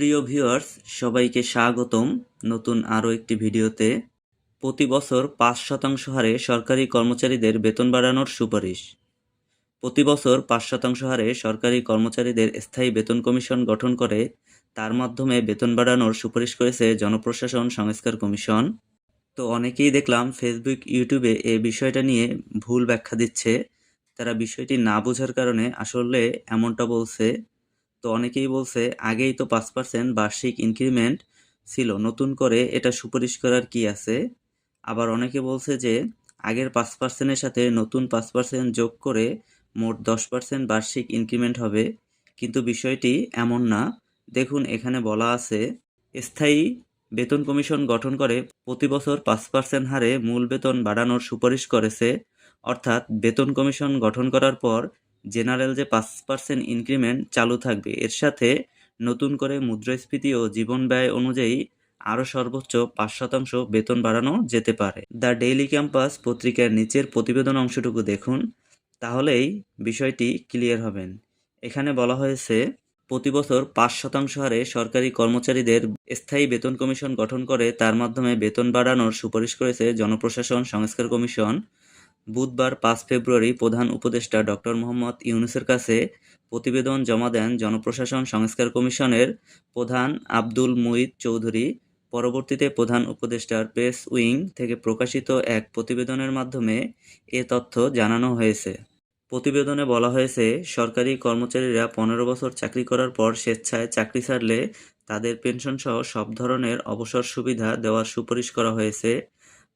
প্রিয় ভিউয়ার্স, সবাইকে স্বাগতম নতুন আরও একটি ভিডিওতে। প্রতি বছর পাঁচ শতাংশ হারে সরকারি কর্মচারীদের বেতন বাড়ানোর সুপারিশ। প্রতি বছর পাঁচ শতাংশ হারে সরকারি কর্মচারীদের স্থায়ী বেতন কমিশন গঠন করে, তার মাধ্যমে বেতন বাড়ানোর সুপারিশ করেছে জনপ্রশাসন সংস্কার কমিশন। তো অনেকেই দেখলাম ফেসবুক ইউটিউবে এই বিষয়টা নিয়ে ভুল ব্যাখ্যা দিচ্ছে। তারা বিষয়টি না বোঝার কারণে আসলে এমনটা বলছে। তো অনেকেই বলছে আগেই তো পাঁচ পার্সেন্ট বার্ষিক ইনক্রিমেন্ট ছিল, নতুন করে এটা সুপারিশ করার কি আছে? আবার অনেকে বলছে যে আগের পাঁচ পার্সেন্টের সাথে নতুন পাঁচ পার্সেন্ট যোগ করে মোট দশ পার্সেন্ট বার্ষিক ইনক্রিমেন্ট হবে, কিন্তু বিষয়টি এমন না। দেখুন, এখানে বলা আছে, স্থায়ী বেতন কমিশন গঠন করে প্রতি বছর পাঁচ পার্সেন্ট হারে মূল বেতন বাড়ানোর সুপারিশ করেছে, অর্থাৎ বেতন কমিশন গঠন করার পর জেনারেল যে পাঁচ পার্সেন্ট ইনক্রিমেন্ট চালু থাকবে, এর সাথে নতুন করে মুদ্রাস্ফীতি ও জীবন ব্যয় অনুযায়ী আরও সর্বোচ্চ পাঁচ শতাংশ বেতন বাড়ানো যেতে পারে। দ্য ডেইলি ক্যাম্পাস পত্রিকার নিচের প্রতিবেদন অংশটুকু দেখুন, তাহলেই বিষয়টি ক্লিয়ার হবেন এখানে বলা হয়েছে, প্রতি বছর পাঁচ শতাংশ হারে সরকারি কর্মচারীদের স্থায়ী বেতন কমিশন গঠন করে, তার মাধ্যমে বেতন বাড়ানোর সুপারিশ করেছে জনপ্রশাসন, সংস্কার কমিশন বুধবার পাঁচ ফেব্রুয়ারি প্রধান উপদেষ্টা ডক্টর মোহাম্মদ ইউনুসের কাছে প্রতিবেদন জমা দেন জনপ্রশাসন সংস্কার কমিশনের প্রধান আব্দুল মুইদ চৌধুরী। পরবর্তীতে প্রধান উপদেষ্টার প্রেস উইং থেকে প্রকাশিত এক প্রতিবেদনের মাধ্যমে এ তথ্য জানানো হয়েছে। প্রতিবেদনে বলা হয়েছে, সরকারি কর্মচারীরা পনেরো বছর চাকরি করার পর স্বেচ্ছায় চাকরি ছাড়লে তাদের পেনশনসহ সব ধরনের অবসর সুবিধা দেওয়ার সুপারিশ করা হয়েছে।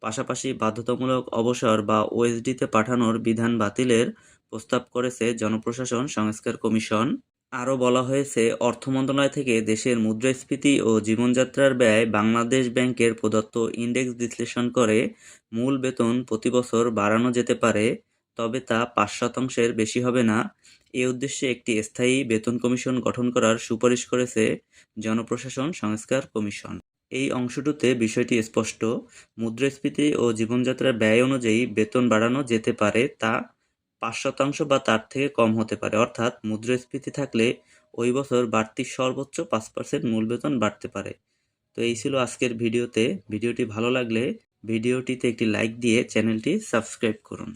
পাশাপাশি বাধ্যতামূলক অবসর বা ওএসডিতে পাঠানোর বিধান বাতিলের প্রস্তাব করেছে জনপ্রশাসন সংস্কার কমিশন। আরও বলা হয়েছে, অর্থ মন্ত্রণালয় থেকে দেশের মুদ্রাস্ফীতি ও জীবনযাত্রার ব্যয় বাংলাদেশ ব্যাংকের প্রদত্ত ইন্ডেক্স বিশ্লেষণ করে মূল বেতন প্রতি বছর বাড়ানো যেতে পারে, তবে তা পাঁচ শতাংশের বেশি হবে না। এ উদ্দেশ্যে একটি স্থায়ী বেতন কমিশন গঠন করার সুপারিশ করেছে জনপ্রশাসন সংস্কার কমিশন। এই অংশটুতে বিষয়টি স্পষ্ট। মুদ্রাস্ফীতি ও জীবনযাত্রার ব্যয় অনুযায়ী বেতন বাড়ানো যেতে পারে তা পাঁচ শতাংশ বা তার থেকে কম হতে পারে। অর্থাৎ মুদ্রাস্ফীতি থাকলে ওই বছর বাড়তি সর্বোচ্চ পাঁচ পার্সেন্ট মূল বেতন বাড়তে পারে। তো এই ছিল আজকের ভিডিওতে। ভিডিওটি ভালো লাগলে ভিডিওটিতে একটি লাইক দিয়ে চ্যানেলটি সাবস্ক্রাইব করুন।